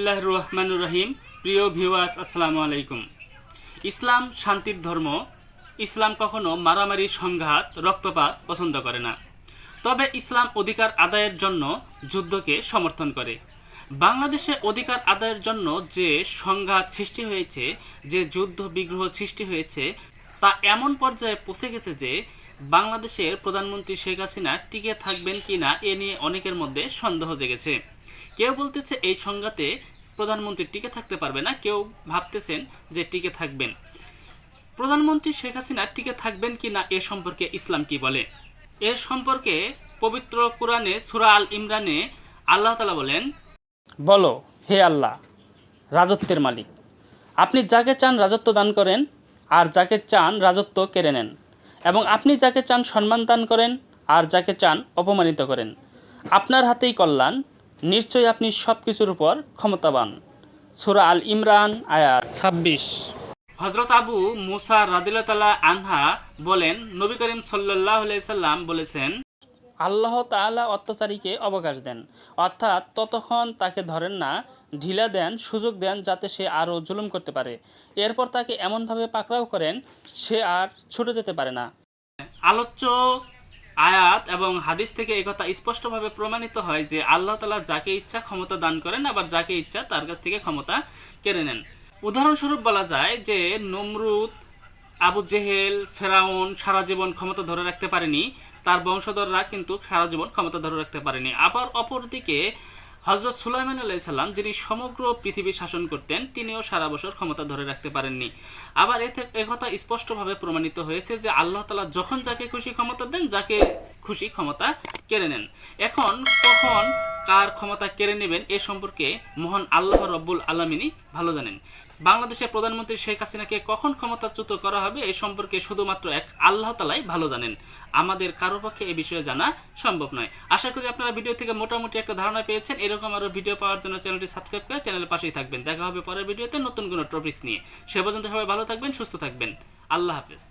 বিসমিল্লাহ রহমানুর রহিম। প্রিয় ভিউয়ার্স আসসালামু আলাইকুম। ইসলাম শান্তির ধর্ম, ইসলাম কখনো মারামারি, সংঘাত, রক্তপাত পছন্দ করে না। তবে ইসলাম অধিকার আদায়ের জন্য যুদ্ধকে সমর্থন করে। বাংলাদেশে অধিকার আদায়ের জন্য যে সংঘাত সৃষ্টি হয়েছে, যে যুদ্ধ বিগ্রহ সৃষ্টি হয়েছে তা এমন পর্যায়ে পৌঁছে গেছে যে বাংলাদেশের প্রধানমন্ত্রী শেখ হাসিনা টিকে থাকবেন কি না এ নিয়ে অনেকের মধ্যে সন্দেহ জেগেছে। কেউ বলতেছে এই সংঘাতে প্রধানমন্ত্রী টিকে থাকতে পারবে না, কেউ ভাবতেছেন যে টিকে থাকবেন। প্রধানমন্ত্রী শেখ হাসিনা টিকে থাকবেন কি না এ সম্পর্কে ইসলাম কি বলে? এর সম্পর্কে পবিত্র কোরআনে সুরা আল ইমরানে আল্লাহ তালা বলেন, বলো, হে আল্লাহ, রাজত্বের মালিক, আপনি যাকে চান রাজত্ব দান করেন আর যাকে চান রাজত্ব কেড়ে নেন। এবং আপনি যাকে চান সম্মান দান করেন, আর যাকে চান অপমানিত করেন। আপনার হাতেই কল্যাণ, নিশ্চয়ই আপনি সব কিছুর উপর ক্ষমতাবান। সুরা আল ইমরান, আয়াত ছাব্বিশ। হজরত আবু মুসা রাদিল্লা আনহা বলেন, নবী করিম সাল্লাহ সাল্লাম বলেছেন আল্লাহ তালা অত্যাচারীকে অবকাশ দেন। অর্থাৎ ততক্ষণ তাকে ধরেন না, ঢিলা দেন, সুযোগ দেন যাতে সে আরও জুলুম করতে পারে। এরপর তাকে এমনভাবে পাকড়াও করেন, সে আর ছুটে যেতে পারে না। আলোচ্য আয়াত এবং হাদিস থেকে একথা স্পষ্টভাবে প্রমাণিত হয় যে আল্লাহ তালা যাকে ইচ্ছা ক্ষমতা দান করেন, আবার যাকে ইচ্ছা তার কাছ থেকে ক্ষমতা কেড়ে নেন। উদাহরণস্বরূপ বলা যায় যে নমরুদ আবু জেহেল, ফেরাউন সারা জীবন ক্ষমতা ধরে রাখতে পারেনি। তার বংশধররা কিন্তু সারা জীবন ক্ষমতা ধরে রাখতে পারেনি। আবার অপরদিকে হজরত সুলাইমান আলাইসাল্লাম যিনি সমগ্র পৃথিবী শাসন করতেন, তিনিও সারা বছর ক্ষমতা ধরে রাখতে পারেননি। আবার এতে একথা স্পষ্টভাবে প্রমাণিত হয়েছে যে আল্লাহ তালা যখন যাকে খুশি ক্ষমতা দেন, যাকে খুশি ক্ষমতা কেড়ে নেন। এখন কখন কার ক্ষমতা কেড়ে নেবেন এ সম্পর্কে মহান আল্লাহ রব্বুল আলমিনী ভালো জানেন। বাংলাদেশের প্রধানমন্ত্রী শেখ হাসিনাকে কখন ক্ষমতাচ্যুত করা হবে এই সম্পর্কে শুধুমাত্র এক আল্লাহ তালাই ভালো জানেন। আমাদের কারও পক্ষে এ বিষয়ে জানা সম্ভব নয়। আশা করি আপনারা ভিডিও থেকে মোটামুটি একটা ধারণা পেয়েছেন। এরকম আরও ভিডিও পাওয়ার জন্য চ্যানেলটি সাবস্ক্রাইব করে চ্যানেলের পাশেই থাকবেন। দেখা হবে পরের ভিডিওতে নতুন কোনো টপিক্স নিয়ে। সে পর্যন্ত সবাই ভালো থাকবেন, সুস্থ থাকবেন। আল্লাহ হাফেজ।